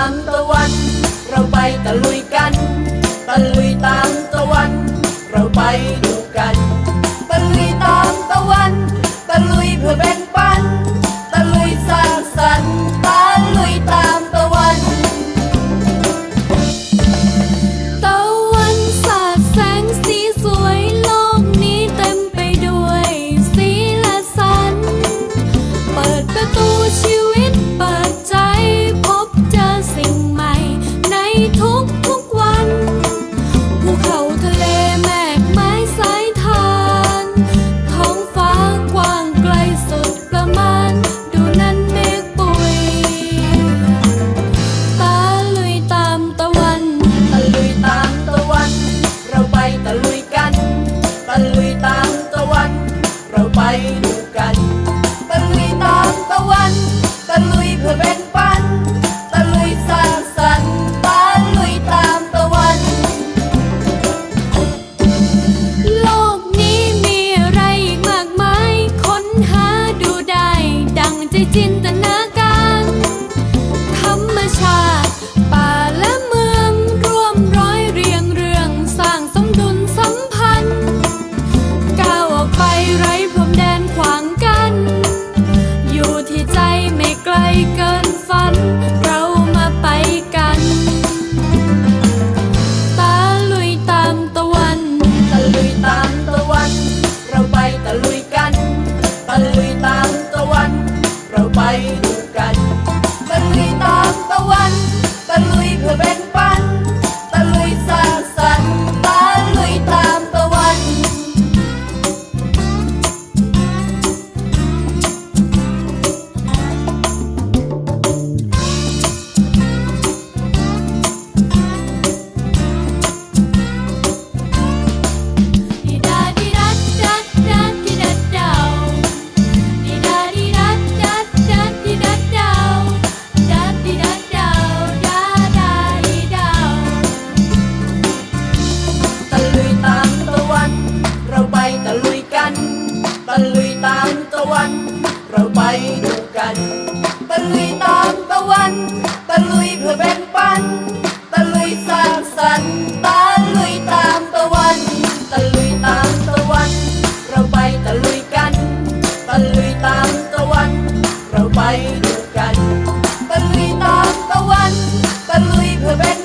ามตะวัน เราไปตะลุยกัน ตะลุยตามตะวัน เราไปดู เราไปตะลุ กินฝัน ตะลุยตามตะวัน เราไปตะลุยกันตะลุยตามตะวัน เราไปดูกันตะลุยตามตะวันตะลุยเพื่อเป็น